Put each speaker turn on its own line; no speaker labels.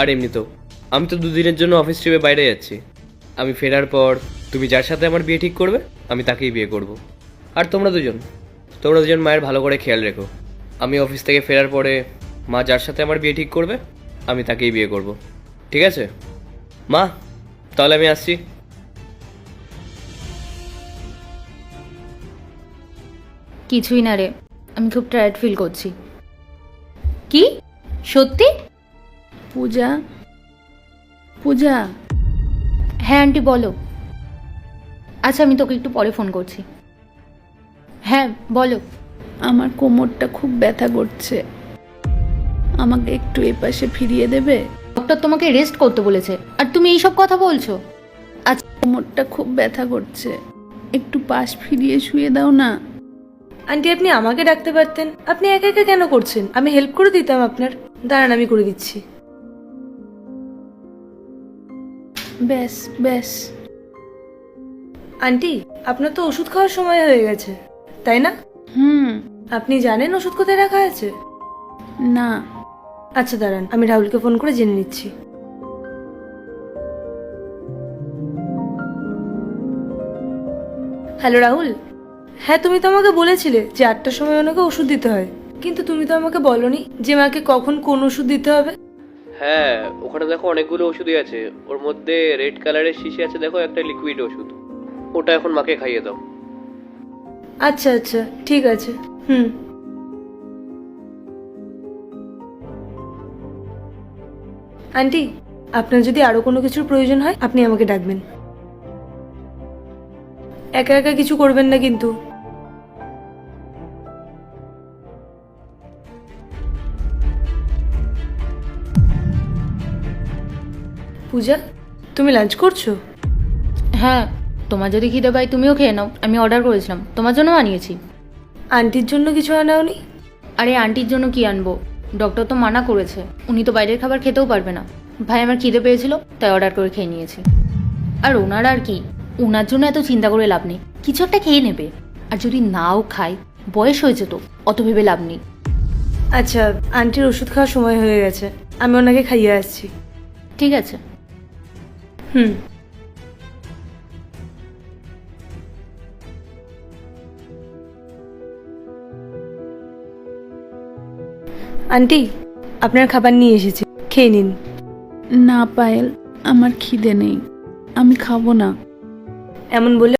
আর এমনিতেও আমি তো দুদিনের জন্য অফিস ট্রিপে বাইরে যাচ্ছি। আমি ফেরার পর তুমি যার সাথে আমার বিয়ে ঠিক করবে, আমি তাকেই বিয়ে করব। আর তোমরা দুজন তোমরা দুজন মায়ের ভালো করে খেয়াল রেখো। আমি অফিস থেকে ফেরার পরে মা যার সাথে আমার বিয়ে ঠিক করবে, আমি তাকেই বিয়ে করব। ঠিক আছে? মা, তাহলে আমি আসছি।
কিছুই না রে, আমি খুব টায়ার্ড ফিল করছি। কি? সত্যি?
পূজা? পূজা?
হ্যাঁ আন্টি বলো। আচ্ছা আমি তোকে একটু পরে ফোন করছি। হ্যাঁ বলো।
আমার কোমরটা খুব ব্যথা করছে। আমাকে একটু এপাশে ফিরিয়ে দেবে?
ডক্টর তোমাকে রেস্ট করতে বলেছে। আর তুমি এইসব কথা বলছো? আচ্ছা।
কোমরটা খুব ব্যথা করছে। একটু পাশ ফিরিয়ে শুয়ে দাও না।
আন্টি আপনি আমাকে ডাকতে পারতেন। আপনি একা একা কেন করছেন? আমি হেল্প করে দিতাম আপনার। দাঁড়ান আমি করে দিচ্ছি।
ব্যাস ব্যাস
আন্টি আপনার তো ওষুধ খাওয়ার সময় হয়ে গেছে তাই না?
হুম।
আপনি জানেন ওষুধ কোথায় রাখা আছে?
না।
আচ্ছা দাঁড়ান আমি রাহুলকে ফোন করে জেনে নিচ্ছি। হ্যালো রাহুল। হ্যাঁ তুমি তো আমাকে বলেছিলে যে আটটার সময় ওনাকে ওষুধ দিতে হয়। কিন্তু তুমি তো আমাকে বলনি যে মাকে কখন কোন ওষুধ দিতে হবে।
হ্যাঁ ওখানে দেখো অনেকগুলো ওষুধই আছে। ওর মধ্যে রেড কালারের শিশি আছে, দেখো একটা লিকুইড ওষুধ। ওটা এখন মাকে খাইয়ে দাও।
আচ্ছা আচ্ছা ঠিক আছে, হুম। আন্টি, আপনার যদি আরও কোনো কিছুর প্রয়োজন হয়, আপনি আমাকে ডাকবেন। একা একা কিছু করবেন না কিন্তু। পূজা তুমি লাঞ্চ করছ?
হ্যাঁ তোমার যদি খিদে পাই তুমিও খেয়ে নাও আমি অর্ডার করেছিলাম তোমার জন্য আনিয়েছি
আন্টির জন্য কিছু আনাওনি?
আরে আন্টির জন্য কি আনব? ডক্টর তো মানা করেছে উনি তো বাইরের খাবার খেতেও পারবে না। ভাই আমার খিদে পেয়েছিল তাই অর্ডার করে খেয়ে নিয়েছি। আর ওনার আর কি ওনার জন্য এত চিন্তা করে লাভ নেই কিছু একটা খেয়ে নেবে। আর যদি নাও খায় বয়স হয়েছে তো অত ভেবে লাভ নেই।
আচ্ছা আন্টির ওষুধ খাওয়ার সময় হয়ে গেছে আমি ওনাকে খাইয়ে আসছি।
ঠিক আছে।
হুম। আন্টি আপনার খাবার নিয়ে এসেছি। খেয়ে নিন।
না পায়েল আমার খিদে নেই। আমি খাব না।
এমন বলে